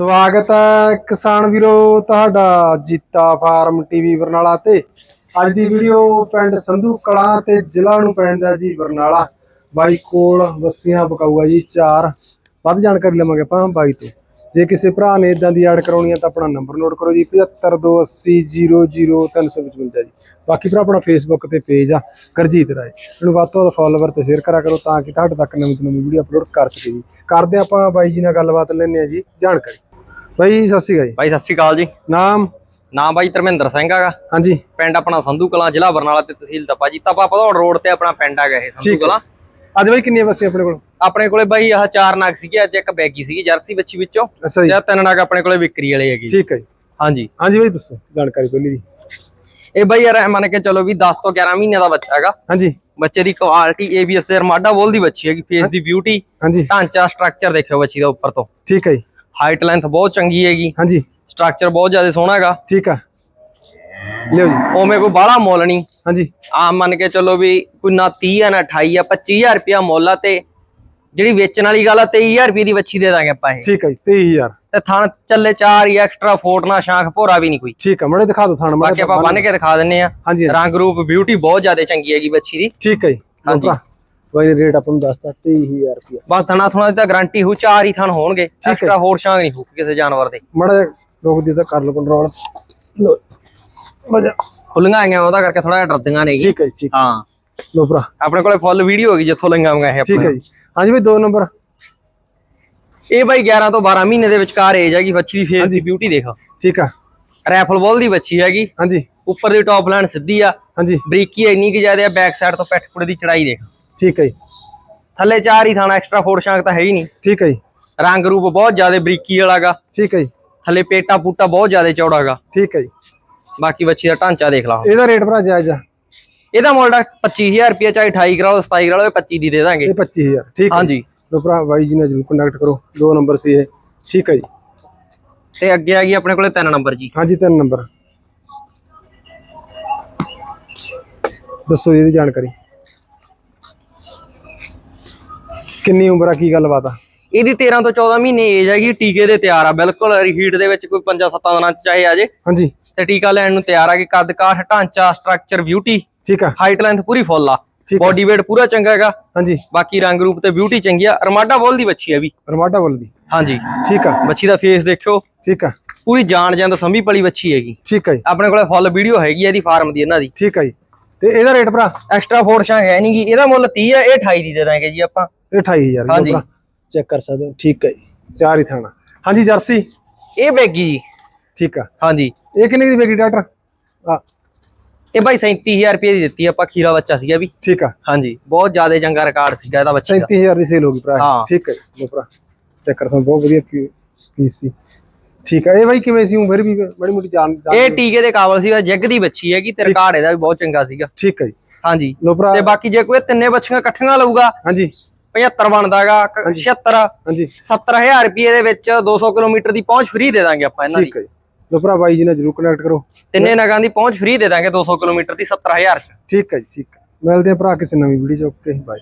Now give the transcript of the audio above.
ਸਵਾਗਤ ਹੈ ਕਿਸਾਨ ਵੀਰੋ ਤੁਹਾਡਾ ਜੀਤਾ ਫਾਰਮ ਟੀਵੀ ਬਰਨਾਲਾ ਤੇ। ਅੱਜ ਦੀ ਵੀਡੀਓ ਪਿੰਡ ਸੰਧੂ ਕਲਾਂ ਤੇ ਜ਼ਿਲ੍ਹਾ ਨੂੰ ਪੈਂਦਾ ਜੀ ਬਰਨਾਲਾ। ਬਾਈ ਕੋਲ ਵਸੀਆਂ ਪਕਾਊਗਾ ਜੀ ਚਾਰ। ਵੱਧ ਜਾਣਕਾਰੀ ਲਵਾਂਗੇ ਆਪਾਂ ਬਾਈ ਤੋਂ। ਜੇ ਕਿਸੇ ਭਰਾ ਨੇ ਇਦਾਂ ਦੀ ਐਡ ਕਰਾਉਣੀ ਹੈ ਤਾਂ ਆਪਣਾ ਨੰਬਰ ਨੋਟ ਕਰੋ ਜੀ 7528000355 ਜੀ। ਬਾਕੀ ਭਰਾ ਆਪਣਾ ਫੇਸਬੁੱਕ ਤੇ ਪੇਜ ਆ ਕਰਜੀਤ ਰਾਏ। ਇਹਨੂੰ ਵੱਧ ਤੋਂ ਵੱਧ ਫਾਲੋਵਰ ਤੇ ਸ਼ੇਅਰ ਕਰਾ ਕਰੋ ਤਾਂ ਕਿ ਤੁਹਾਡੇ ਤੱਕ ਨਵੀਂ ਤੋਂ ਨਵੀਂ ਵੀਡੀਓ ਅਪਲੋਡ ਕਰ ਸਕੇ ਜੀ। ਕਰਦੇ ਆਪਾਂ ਬਾਈ ਜੀ ਨਾਲ ਗੱਲਬਾਤ ਲੈਣੇ ਆ ਜੀ, ਜਾਣਕਾਰੀ। ਬਾਈ ਸਤਿ ਸ਼੍ਰੀ ਅਕਾਲ ਜੀ। ਬਾਈ ਸਤਿ ਸ਼੍ਰੀ ਅਕਾਲ ਜੀ। ਨਾਮ? ਨਾਮ ਬਾਈ ਧਰਮਿੰਦਰ ਸਿੰਘ ਹੈਗਾ। ਹਾਂਜੀ। ਪਿੰਡ ਆਪਣਾ ਸੰਧੂ ਕਲਾਂ ਜ਼ਿਲ੍ਹਾ ਬਰਨਾਲਾ ਤੇ ਤਹਿਸੀਲ ਤਪਾ ਜੀ। ਤਪਾ ਪਧੌੜ ਰੋਡ ਤੇ ਆਪਣਾ ਪਿੰਡ ਹੈਗਾ ਇਹ ਸੰਧੂ। ਕਲਾਂ। ਅੱਜ ਬਾਈ ਕਿੰਨੀਆਂ ਬੱਸੇ ਆਪਣੇ ਕੋਲ? ਆਪਣੇ ਕੋਲੇ ਬਾਈ ਆਹ ਚਾਰ ਨਾਗ ਸੀਗੇ ਅੱਜ ਇੱਕ ਬੈਗੀ ਸੀਗੀ ਜਰਸੀ ਬੱਚੀ ਵਿੱਚੋਂ। ਅੱਛਾ ਜੀ। ਤੇ ਤਿੰਨ ਨਾਗ ਆਪਣੇ ਕੋਲੇ ਵਿਕਰੀ ਵਾਲੇ ਹੈਗੇ। ਠੀਕ ਹੈ ਜੀ। ਹਾਂਜੀ। ਹਾਂਜੀ ਬਾਈ ਦੱਸੋ ਜਾਣਕਾਰੀ ਪਹਿਲੀ ਦੀ ਇਹ ਬਾਈ ਯਾਰ ਮੰਨ ਕੇ ਚਲੋ ਵੀ 10 ਤੋਂ 11 ਮਹੀਨਿਆਂ ਦਾ ਬੱਚਾ ਹੈਗਾ। ਹਾਂਜੀ। ਬੱਚੇ ਦੀ ਕੁਆਲਿਟੀ ਏਬੀਐਸ ਦੇ ਰਮਾਡਾ ਬੋਲ ਦੀ ਬੱਚੀ ਹੈਗੀ ਫੇਸ ਦੀ ਬਿਊਟੀ ਹਾਂਜੀ। ਢਾਂਚਾ ਸਟਰਕਚਰ ਦੇਖਿਓ ਬੱਚੀ ਦਾ ਉੱਪਰ ਤੋਂ। ਠੀਕ ਹੈ ਜੀ। ਹਾਈਟ ਲੈਂਥ ਬਹੁਤ ਚੰਗੀ ਹੈਗੀ। ਹਾਂਜੀ। ਸਟਰਕਚਰ ਬਹੁਤ ਜ਼ਿਆਦਾ ਸੋਹਣਾ ਹੈਗਾ। ਠੀਕ ਆ। ਲਿਓ ਜੀ। ਉਵੇਂ ਕੋਈ ਬਾਹਲਾ ਮੁੱਲ ਨਹੀਂ। ਹਾਂਜੀ। ਆ ਮੰਨ ਕੇ ਚੱਲੋ ਵੀ ਕੋਈ ਨਾ 30 ਆ ਨਾ 28 ਆ 25000 ਰੁਪਿਆ ਮੁੱਲ ਆ ਤੇ ਜਿਹੜੀ ਵੇਚਣ ਵਾਲੀ ਗੱਲ ਆ 23000 ਰੁਪਏ ਦੀ ਵੱਛੀ ਦੇ ਦਾਂਗੇ ਆਪਾਂ ਇਹ। ਠੀਕ ਹੈ ਜੀ 23000 ਤੇ ਥਣ ਚੱਲੇ ਚਾਰ ਹੀ ਐਕਸਟਰਾ ਫੋਟ ਨਾ ਸ਼ਾਂਖ ਭੋਰਾ ਵੀ ਨਹੀਂ ਕੋਈ। ਠੀਕ ਆ ਮੜੇ ਦਿਖਾ ਦਿਓ ਥਾਣ ਬਾਕੀ ਆਪਾਂ ਬੰਨ ਕੇ ਦਿਖਾ ਦਿੰਨੇ ਆ। ਰੰਗ ਰੂਪ ਬਿਊਟੀ ਬਹੁਤ ਜ਼ਿਆਦਾ ਚੰਗੀ ਹੈਗੀ ਵੱਛੀ ਦੀ। ਠੀਕ ਹੈ ਜੀ। ਹਾਂਜੀ। ਬਾਈ ਰੇਟ ਆਪਾਂ ਨੂੰ ਦੱਸਤਾ 23000 ਰੁਪਏ ਬਸ ਥਣਾ ਥਣਾ ਦੀ ਤਾਂ ਗਾਰੰਟੀ ਹੋ ਚਾਰ ਹੀ ਥਣ ਹੋਣਗੇ। ਐਕਸਟਰਾ ਹੋਰ ਸ਼ਾਂਖ ਨਹੀਂ ਹੋ ਕਿਸੇ ਜਾਨਵਰ ਦੇ। ਮੜਾ ਰੋਕ ਦੀ ਤਾਂ ਕਰ ਲਓ ਕੰਟਰੋਲ ਲੋ ਮਜਾ ਖੁੱਲੀਆਂ ਆਈਆਂ ਉਹਦਾ ਕਰਕੇ ਥੋੜਾ ਜਿਹਾ ਡਰਦੀਆਂ ਨੇ ਠੀਕ ਹੈ ਜੀ ਠੀਕ ਹਾਂ। ਲੋ ਭਰਾ। ਆਪਣੇ ਕੋਲੇ ਫੁੱਲ ਵੀਡੀਓ ਹੈਗੀ ਜਿੱਥੋਂ ਲੰਗਾ ਮੰਗਾ ਇਹ ਠੀਕ ਆਪਣਾ। ਹੈ ਜੀ। ਹਾਂਜੀ ਬਾਈ ਦੋ ਨੰਬਰ ਇਹ ਬਾਈ 11 ਤੋਂ 12 ਮਹੀਨੇ ਦੇ ਵਿਚਕਾਰ ਏਜ ਹੈਗੀ ਵੱਛੀ ਦੀ ਫੇਸ ਦੀ ਬਿਊਟੀ ਦੇਖ। ਠੀਕ ਆ। ਰੈਫਲ ਬੋਲ ਦੀ ਵੱਛੀ ਹੈਗੀ। ਹਾਂਜੀ। ਉੱਪਰ ਦੀ ਟੌਪ ਲਾਈਨ ਸਿੱਧੀ ਆ। ਹਾਂਜੀ। ਬਰੀਕੀ ਇੰਨੀ ਕਿ ਜ਼ਿਆਦਾ ਬੈਕ ਸਾਈਡ ਤੋਂ ਪਿੱਠ ਪੁੜੇ ਦੀ ਚੜਾਈ ਦੇਖ। ਠੀਕ ਹੈ ਜੀ। ਥੱਲੇ ਚਾਰ ਹੀ ਥਾਣਾ ਐਕਸਟਰਾ ਫੋਰ ਸ਼ਾਂਕ ਤਾਂ ਹੈ ਹੀ ਨਹੀਂ। ਠੀਕ ਹੈ ਜੀ। ਰੰਗ ਰੂਪ ਬਹੁਤ ਜ਼ਿਆਦਾ ਬਰੀਕੀ ਵਾਲਾਗਾ। ਠੀਕ ਹੈ ਜੀ। ਥੱਲੇ ਪੇਟਾ ਪੂਟਾ ਬਹੁਤ ਜ਼ਿਆਦਾ ਚੌੜਾਗਾ। ਠੀਕ ਹੈ ਜੀ। ਬਾਕੀ ਬੱਚੀ ਦਾ ਢਾਂਚਾ ਦੇਖ ਲਾ ਇਹਦਾ ਰੇਟ ਭਰਾ ਜਾਇਜ਼ ਆ। ਇਹਦਾ ਮੁੱਲ ਦਾ 25000 ਰੁਪਏ ਚਾਹੇ 28 ਕਰਾਓ 27 ਕਰਾਓ ਇਹ 25 ਦੀ ਦੇ ਦਾਂਗੇ। ਇਹ 25000 ਠੀਕ ਹੈ ਹਾਂਜੀ। ਲੋ ਭਰਾ ਬਾਈ ਜੀ ਨਾਲ ਕੰਟੈਕਟ ਕਰੋ। ਦੋ ਨੰਬਰ ਸੀ ਇਹ। ਠੀਕ ਹੈ ਜੀ। ਤੇ ਅੱਗੇ ਆ ਗਈ ਆਪਣੇ ਕੋਲੇ ਤਿੰਨ ਨੰਬਰ ਜੀ। ਹਾਂਜੀ ਤਿੰਨ ਨੰਬਰ। ਦੱਸੋ ਇਹਦੀ ਜਾਣਕਾਰੀ। ਕਿੰਨੀ ਉਮਰ ਆ ਕੀ ਗੱਲਬਾਤ ਆ? ਇਹਦੀ 13 ਤੋਂ 14 ਮਹੀਨੇ ਏਜ ਹੈਗੀ ਟੀਕੇ ਦੇ ਤਿਆਰ ਆ ਬਿਲਕੁਲ ਹੀਟ ਦੇ ਵਿੱਚ ਕੋਈ 5-7 ਦਿਨਾਂ ਚ ਚਾਹੇ ਆ ਜੇ। ਹਾਂਜੀ। ਤੇ ਟੀਕਾ ਲੈਣ ਨੂੰ ਤਿਆਰ ਆ ਕਿ ਕੱਦ ਕਾਠ ਢਾਂਚਾ ਸਟਰਕਚਰ ਬਿਊਟੀ ਠੀਕ ਆ। ਹਾਈਟ ਲੈਂਥ ਪੂਰੀ ਫੁੱਲ ਆ। ਬੋਡੀ weight ਪੂਰਾ ਚੰਗਾ ਹੈਗਾ। ਹਾਂਜੀ। ਬਾਕੀ ਰੰਗ ਰੂਪ ਤੇ ਬਿਊਟੀ ਚੰਗੀ ਆ। ਰਮਾਡਾ ਬੋਲ ਦੀ ਬੱਚੀ ਆ ਵੀ। ਰਮਾਡਾ ਬੋਲਦੀ ਹਾਂਜੀ। ਠੀਕ ਆ। ਬੱਚੀ ਦਾ ਫੇਸ ਦੇਖਿਓ। ਠੀਕ ਆ। ਪੂਰੀ ਜਾਣ ਜਾਂਦਾ ਸੰਭੀ ਪਲੀ ਬੱਚੀ ਹੈਗੀ। ਠੀਕ ਆ ਜੀ। ਆਪਣੇ ਕੋਲੇ ਫੁੱਲ ਵੀਡੀਓ ਹੈਗੀ ਆ ਇਹਦੀ ਫਾਰਮ ਦੀ ਇਹਨਾਂ ਦੀ। ਠੀਕ ਆ ਜੀ। ਤੇ ਇਹਦਾ ਰੇਟ ਭਰਾ ਐਕਸਟਰਾ ਫੋਰਸ਼ਾਂ ਹੈ ਨਹੀਂਗੀ ਇਹਦਾ ਮੁੱਲ 30 ਆ ਇਹ 28 ਦੀ ਦੇ ਦਾਂਗੇ ਜੀ ਆਪਾਂ। ਇਹ 28000 ਹਾਂਜੀ। ਚੈੱਕ ਕਰ ਸਕਦੇ ਹੋ। ਠੀਕ ਹੈ ਜੀ। ਚਾਰ ਹੀ ਥਾਣਾ। ਹਾਂਜੀ ਜਰਸੀ। ਇਹ ਬੈਗੀ ਜੀ। ਠੀਕ ਆ। ਹਾਂਜੀ। ਇਹ ਕਿੰਨੇ ਦੀ ਵੇਗੀ ਡਾਕਟਰ? ਆ। ਇਹ ਬਾਈ 37000 ਰੁਪਏ ਦੀ ਦਿੱਤੀ ਆਪਾਂ ਖੀਰਾ ਬੱਚਾ ਸੀਗਾ ਵੀ। ਠੀਕ ਆ। ਹਾਂਜੀ ਬਹੁਤ ਜ਼ਿਆਦਾ ਚੰਗਾ ਰਿਕਾਰਡ ਸੀਗਾ ਇਹਦਾ ਬੱਚੇ ਦਾ। 37000 ਦੀ ਸੇਲ ਹੋ ਗਈ ਭਰਾ। ਹਾਂ। ਠੀਕ ਹੈ ਲਓ ਭਰਾ। ਚੈੱਕ ਕਰ ਸਕਦੇ ਹੋ, ਬਹੁਤ ਵਧੀਆ ਪੀਸ ਸੀ। ਠੀਕ ਆ ਇਹ ਬਾਈ ਕਿਵੇਂ ਸੀ ਉਮਰ ਵੀ ਬੜੀ ਮੋਟੀ ਜਾਨ ਇਹ ਟੀਕੇ ਦੇ ਕਾਬਲ ਸੀਗਾ ਜੱਗ ਦੀ ਬੱਚੀ ਹੈਗੀ ਤੇ ਰਿਕਾਰਡ ਇਹਦਾ ਵੀ ਬਹੁਤ ਚੰਗਾ ਸੀਗਾ। ਠੀਕ ਹੈ ਜੀ। ਹਾਂਜੀ। ਤੇ ਬਾਕੀ ਜੇ ਕੋਈ ਤਿੰਨੇ ਬੱਚੀਆਂ ਇਕੱਠੀਆਂ ਲਊਗਾ ਹਾਂਜੀ। 75 ਬਣਦਾਗਾ 76 ਹਾਂਜੀ। 70000 ਰੁਪਏ ਦੇ ਵਿੱਚ 200 ਕਿਲੋਮੀਟਰ ਦੀ ਪਹੁੰਚ ਫ੍ਰੀ ਦੇ ਦਾਂਗੇ ਆਪਾਂ ਇਹਨਾਂ ਦੀ ਠੀਕ ਹੈ ਜੀ। ਲੋ ਭਰਾ ਬਾਈ ਜੀ ਨਾਲ ਜਰੂਰ ਕਨੈਕਟ ਕਰੋ। ਤਿੰਨੇ ਨਗਾਂ ਦੀ ਪਹੁੰਚ ਫ੍ਰੀ ਦੇ ਦਾਂਗੇ 200 ਕਿਲੋਮੀਟਰ ਦੀ 70000 ਚ। ਠੀਕ ਹੈ ਜੀ ਠੀਕ ਹੈ ਮਿਲਦੇ ਆ ਭਰਾ ਕਿਸੇ ਨਵੀਂ ਵੀਡੀਓ ਚ। Okay bye.